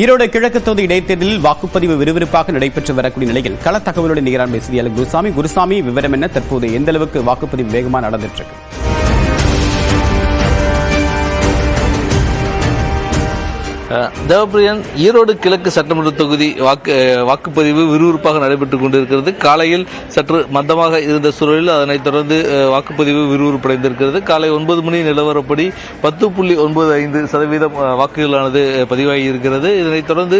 ஈரோடு கிழக்கு தொகுதி இடைத்தேர்தலில் வாக்குப்பதிவு விறுவிறுப்பாக நடைபெற்று வரக்கூடிய நிலையில் கள தகவலுடன் நிகரான செய்தியாளர் குருசாமி. குருசாமி விவரம் என்ன? தற்போது எந்த அளவுக்கு வாக்குப்பதிவு வேகமாக நடந்துட்டு இருக்கு? தேவப்பிரியன் ஈரோடு கிழக்கு சட்டமன்ற தொகுதி வாக்கு வாக்குப்பதிவு விறுவிறுப்பாக நடைபெற்றுக் கொண்டிருக்கிறது. காலையில் சற்று மந்தமாக இருந்த சூழலில் அதனைத் தொடர்ந்து வாக்குப்பதிவு விறுவிறுப்படைந்திருக்கிறது. காலை ஒன்பது மணி நிலவரப்படி பத்து புள்ளி ஒன்பது ஐந்து சதவீதம் வாக்குகளானது பதிவாகி இருக்கிறது. இதனைத் தொடர்ந்து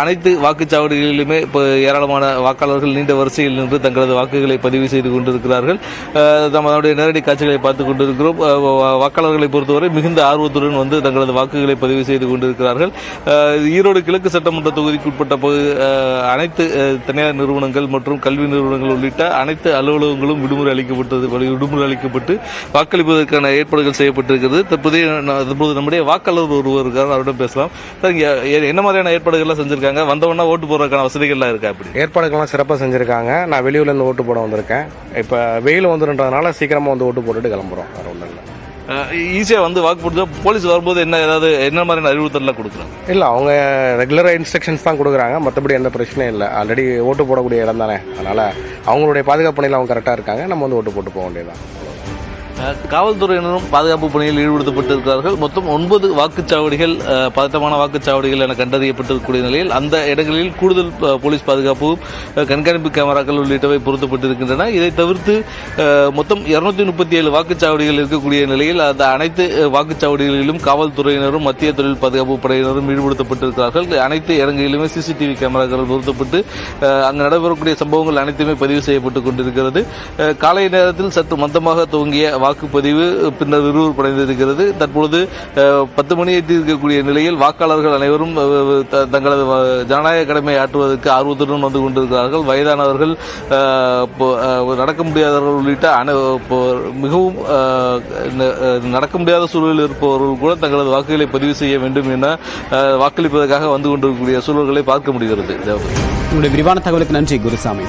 அனைத்து வாக்குச்சாவடிகளிலுமே இப்போ ஏராளமான வாக்காளர்கள் நீண்ட வரிசையில் நின்று தங்களது வாக்குகளை பதிவு செய்து கொண்டிருக்கிறார்கள். அஹ், நம்மளுடைய நேரடி காட்சிகளை பார்த்துக் கொண்டிருக்கிறோம். வாக்காளர்களை பொறுத்தவரை மிகுந்த ஆர்வத்துடன் வந்து தங்களது வாக்குகளை பதிவு செய்து கொண்டிருக்கிறார்கள். இருக்கிறார்கள் ஈரோடு கிழக்கு சட்டமன்ற தொகுதிக்கு உட்பட்ட அனைத்து தனியார் நிறுவனங்கள் மற்றும் கல்வி நிறுவனங்கள் உள்ளிட்ட அனைத்து அலுவலகங்களும் விடுமுறை அளிக்கப்பட்டது விடுமுறை அளிக்கப்பட்டு வாக்களிப்பதற்கான ஏற்பாடுகள் செய்யப்பட்டிருக்கிறது. தற்போதைய தற்போது நம்முடைய வாக்காளர் ஒருவர் இருக்கார் அவரிடம் பேசலாம். சார் என்ன மாதிரியான ஏற்பாடுகள்லாம் செஞ்சிருக்காங்க? வந்தவொடனே ஓட்டு போடுறதுக்கான வசதிகள்லாம் இருக்கா அப்படி ஏற்பாடுகள்லாம் சிறப்பாக செஞ்சுருக்காங்க. நான் வெளியூர்லேருந்து ஓட்டு போட வந்திருக்கேன். இப்போ வெயில் வந்துருன்றதுனால சீக்கிரமாக வந்து ஓட்டு போட்டுட்டு கிளம்புறோம். வேறு ஒன்றும் இல்லை. ஈஸியாக வந்து வாக்கு போட்டு போலீஸ் வரும்போது என்ன ஏதாவது என்ன மாதிரியான அறிவுறுத்தல்லாம் கொடுக்குறாங்க? இல்லை அவங்க ரெகுலராக இன்ஸ்ட்ரக்ஷன்ஸ் தான் கொடுக்குறாங்க. மற்றபடி எந்த பிரச்சனையும் இல்லை. ஆல்ரெடி ஓட்டு போடக்கூடிய இடம் தானே. அதனால் அவங்களுடைய பாதுகாப்பு பணியில் அவங்க கரெக்டாக இருக்காங்க. நம்ம வந்து ஓட்டு போட்டு போக வேண்டியதான் காவல்துறையினரும் பாதுகாப்பு பணியில் ஈடுபடுத்தப்பட்டிருக்கிறார்கள். மொத்தம் ஒன்பது வாக்குச்சாவடிகள் பதட்டமான வாக்குச்சாவடிகள் என கண்டறியப்பட்டிருக்கக்கூடிய நிலையில் அந்த இடங்களில் கூடுதல் போலீஸ் பாதுகாப்பு கண்காணிப்பு கேமராக்கள் உள்ளிட்டவை பொருத்தப்பட்டிருக்கின்றன. இதை தவிர்த்து மொத்தம் இருநூத்தி முப்பத்தி ஏழு வாக்குச்சாவடிகள் இருக்கக்கூடிய நிலையில் அந்த அனைத்து வாக்குச்சாவடிகளிலும் காவல்துறையினரும் மத்திய தொழில் பாதுகாப்பு படையினரும் ஈடுபடுத்தப்பட்டிருக்கிறார்கள். அனைத்து இடங்களிலுமே சிசிடிவி கேமராக்கள் பொருத்தப்பட்டு அங்கு நடைபெறக்கூடிய சம்பவங்கள் அனைத்துமே பதிவு செய்யப்பட்டுக் கொண்டிருக்கிறது. காலை நேரத்தில் சற்று மந்தமாக துவங்கிய வாக்குப்பதிவு பின்னர் விறுவிறுப்படைந்திருக்கிறது தற்பொழுது பத்து மணி எட்டியிருக்கக்கூடிய நிலையில் வாக்காளர்கள் அனைவரும் த- தங்களது ஜனநாயக கடமை ஆற்றுவதற்கு ஆர்வத்துடன் வந்து கொண்டிருக்கிறார்கள். வயதானவர்கள் நடக்க முடியாதவர்கள் உள்ளிட்ட அனை- மிகவும் நடக்க முடியாத சூழலில் இருப்பவர்கள் கூட தங்களது வாக்குகளை பதிவு செய்ய வேண்டும் என வாக்களிப்பதற்காக வந்து கொண்டிருக்கக்கூடிய சூழல்களை பார்க்க முடிகிறது. உங்களுடைய விரிவான தகவலுக்கு நன்றி குருசாமி.